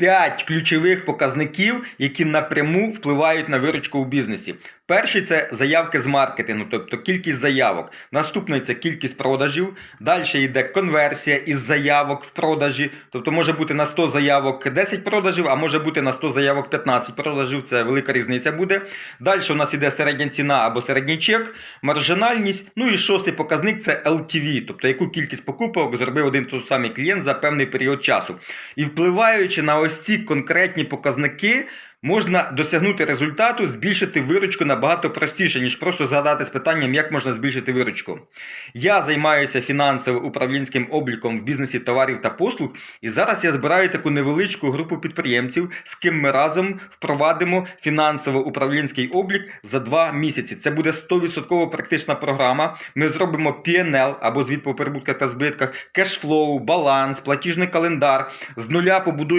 5 ключових показників, які напряму впливають на виручку у бізнесі. Перший це заявки з маркетингу, тобто кількість заявок. Наступний це кількість продажів. Далі йде конверсія із заявок в продажі. Тобто може бути на 100 заявок 10 продажів, а може бути на 100 заявок 15 продажів. Це велика різниця буде. Далі у нас йде середня ціна або середній чек, маржинальність. Ну і шостий показник це LTV, тобто яку кількість покупок зробив один той самий клієнт за певний період часу. І впливаючи на ось ці конкретні показники. Можна досягнути результату, збільшити виручку набагато простіше, ніж просто згадати з питанням, як можна збільшити виручку. Я займаюся фінансово-управлінським обліком в бізнесі товарів та послуг, і зараз я збираю таку невеличку групу підприємців, з ким ми разом впровадимо фінансово-управлінський облік за два місяці. Це буде 100% практична програма. Ми зробимо PNL або звіт по прибутках та збитках, кешфлоу, баланс, платіжний календар. З нуля побудуємо